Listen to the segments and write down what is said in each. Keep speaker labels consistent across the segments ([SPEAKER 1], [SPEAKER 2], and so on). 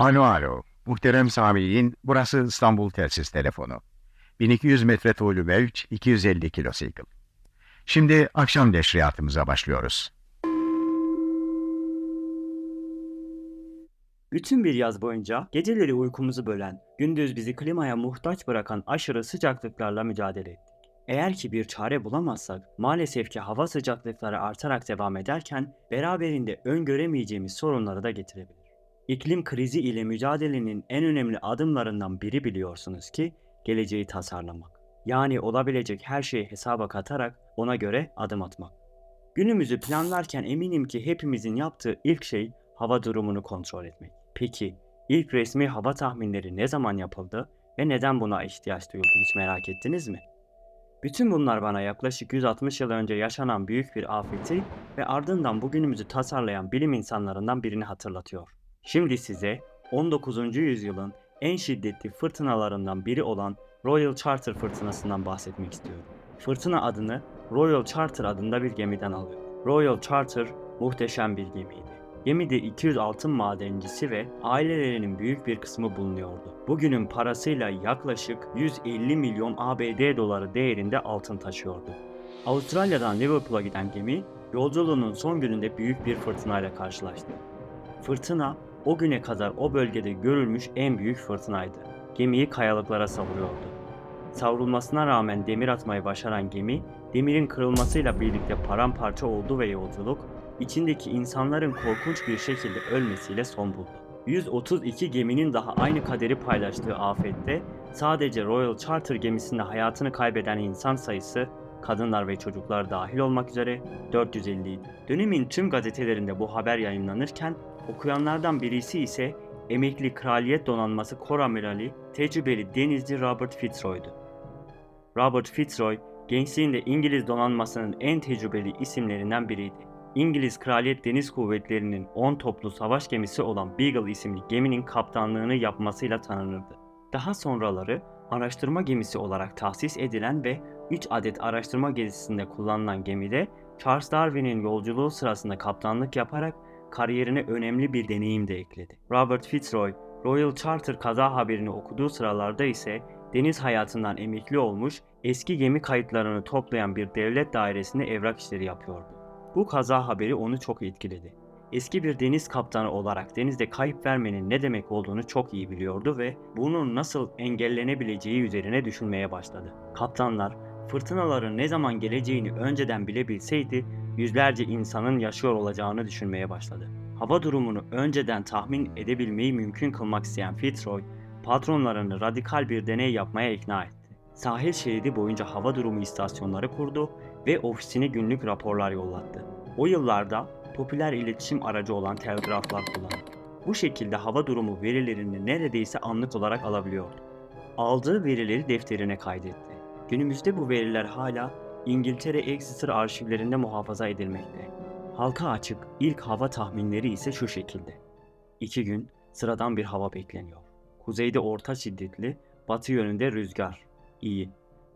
[SPEAKER 1] Alo alo. Muhterem Sami'nin burası İstanbul Telsiz Telefonu. 1200 metre tuğlu mevç, 250 kilosikl. Şimdi akşam neşriyatımıza başlıyoruz.
[SPEAKER 2] Bütün bir yaz boyunca geceleri uykumuzu bölen, gündüz bizi klimaya muhtaç bırakan aşırı sıcaklıklarla mücadele ettik. Eğer ki bir çare bulamazsak maalesef ki hava sıcaklıkları artarak devam ederken beraberinde öngöremeyeceğimiz sorunları da getirebilir. İklim krizi ile mücadelenin en önemli adımlarından biri biliyorsunuz ki geleceği tasarlamak. Yani olabilecek her şeyi hesaba katarak ona göre adım atmak. Günümüzü planlarken eminim ki hepimizin yaptığı ilk şey hava durumunu kontrol etmek. Peki ilk resmi hava tahminleri ne zaman yapıldı ve neden buna ihtiyaç duyuldu hiç merak ettiniz mi? Bütün bunlar bana yaklaşık 160 yıl önce yaşanan büyük bir afeti ve ardından bugünümüzü tasarlayan bilim insanlarından birini hatırlatıyor. Şimdi size 19. yüzyılın en şiddetli fırtınalarından biri olan Royal Charter fırtınasından bahsetmek istiyorum. Fırtına adını Royal Charter adında bir gemiden alıyor. Royal Charter muhteşem bir gemiydi. Gemide 200 altın madencisi ve ailelerinin büyük bir kısmı bulunuyordu. Bugünün parasıyla yaklaşık 150 milyon ABD doları değerinde altın taşıyordu. Avustralya'dan Liverpool'a giden gemi yolculuğunun son gününde büyük bir fırtınayla karşılaştı. Fırtına o güne kadar o bölgede görülmüş en büyük fırtınaydı. Gemiyi kayalıklara savuruyordu. Savrulmasına rağmen demir atmayı başaran gemi, demirin kırılmasıyla birlikte paramparça oldu ve yolculuk, içindeki insanların korkunç bir şekilde ölmesiyle son buldu. 132 geminin daha aynı kaderi paylaştığı afette sadece Royal Charter gemisinde hayatını kaybeden insan sayısı kadınlar ve çocuklar dahil olmak üzere 450 idi. Dönemin tüm gazetelerinde bu haber yayınlanırken okuyanlardan birisi ise emekli Kraliyet Donanması Koramirali tecrübeli denizci Robert Fitzroy'du. Robert Fitzroy gençliğinde İngiliz donanmasının en tecrübeli isimlerinden biriydi. İngiliz Kraliyet Deniz Kuvvetleri'nin 10 toplu savaş gemisi olan Beagle isimli geminin kaptanlığını yapmasıyla tanınırdı. Daha sonraları araştırma gemisi olarak tahsis edilen ve 3 adet araştırma gezisinde kullanılan gemide Charles Darwin'in yolculuğu sırasında kaptanlık yaparak kariyerine önemli bir deneyim de ekledi. Robert Fitzroy, Royal Charter kaza haberini okuduğu sıralarda ise deniz hayatından emekli olmuş, eski gemi kayıtlarını toplayan bir devlet dairesinde evrak işleri yapıyordu. Bu kaza haberi onu çok etkiledi. Eski bir deniz kaptanı olarak denizde kayıp vermenin ne demek olduğunu çok iyi biliyordu ve bunun nasıl engellenebileceği üzerine düşünmeye başladı. Kaptanlar fırtınaların ne zaman geleceğini önceden bilebilseydi yüzlerce insanın yaşıyor olacağını düşünmeye başladı. Hava durumunu önceden tahmin edebilmeyi mümkün kılmak isteyen Fitzroy, patronlarını radikal bir deney yapmaya ikna etti. Sahil şeridi boyunca hava durumu istasyonları kurdu ve ofisine günlük raporlar yollattı. O yıllarda popüler iletişim aracı olan telgraflar kullandı. Bu şekilde hava durumu verilerini neredeyse anlık olarak alabiliyordu. Aldığı verileri defterine kaydetti. Günümüzde bu veriler hala İngiltere Exeter arşivlerinde muhafaza edilmekte. Halka açık ilk hava tahminleri ise şu şekilde. İki gün sıradan bir hava bekleniyor. Kuzeyde orta şiddetli, batı yönünde rüzgar. iyi.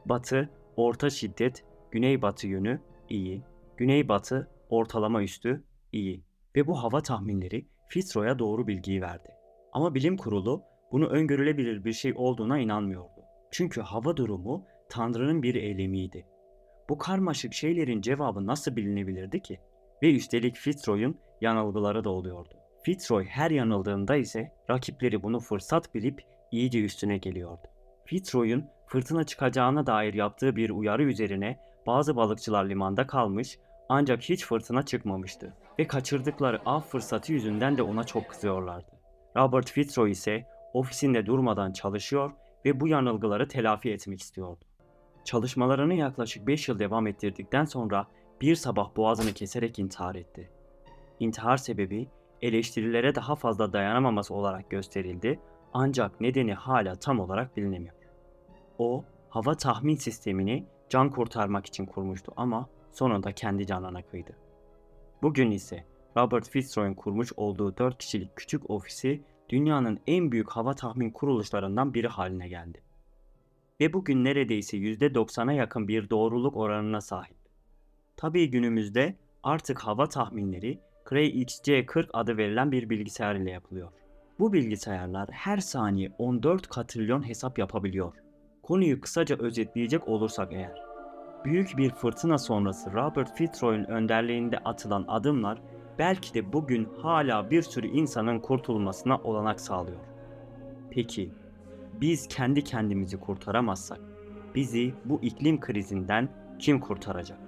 [SPEAKER 2] Batı, orta şiddet, güneybatı yönü iyi. Güneybatı, ortalama üstü iyi. Ve bu hava tahminleri Fitzroy'a doğru bilgiyi verdi. Ama bilim kurulu bunu öngörülebilir bir şey olduğuna inanmıyordu. Çünkü hava durumu Tanrı'nın bir eylemiydi. Bu karmaşık şeylerin cevabı nasıl bilinebilirdi ki? Ve üstelik Fitzroy'un yanılgıları da oluyordu. Fitzroy her yanıldığında ise rakipleri bunu fırsat bilip iyice üstüne geliyordu. Fitzroy'un fırtına çıkacağına dair yaptığı bir uyarı üzerine bazı balıkçılar limanda kalmış ancak hiç fırtına çıkmamıştı ve kaçırdıkları av fırsatı yüzünden de ona çok kızıyorlardı. Robert Fitzroy ise ofisinde durmadan çalışıyor ve bu yanılgıları telafi etmek istiyordu. Çalışmalarını yaklaşık 5 yıl devam ettirdikten sonra bir sabah boğazını keserek intihar etti. İntihar sebebi eleştirilere daha fazla dayanamaması olarak gösterildi ancak nedeni hala tam olarak bilinemiyor. O, hava tahmin sistemini can kurtarmak için kurmuştu ama sonunda kendi canına kıydı. Bugün ise Robert Fitzroy'un kurmuş olduğu 4 kişilik küçük ofisi dünyanın en büyük hava tahmin kuruluşlarından biri haline geldi. Ve bugün neredeyse %90'a yakın bir doğruluk oranına sahip. Tabii günümüzde artık hava tahminleri Cray XC40 adı verilen bir bilgisayar ile yapılıyor. Bu bilgisayarlar her saniye 14 katrilyon hesap yapabiliyor. Konuyu kısaca özetleyecek olursak eğer. Büyük bir fırtına sonrası Robert Fitzroy'un önderliğinde atılan adımlar belki de bugün hala bir sürü insanın kurtulmasına olanak sağlıyor. Peki biz kendi kendimizi kurtaramazsak bizi bu iklim krizinden kim kurtaracak?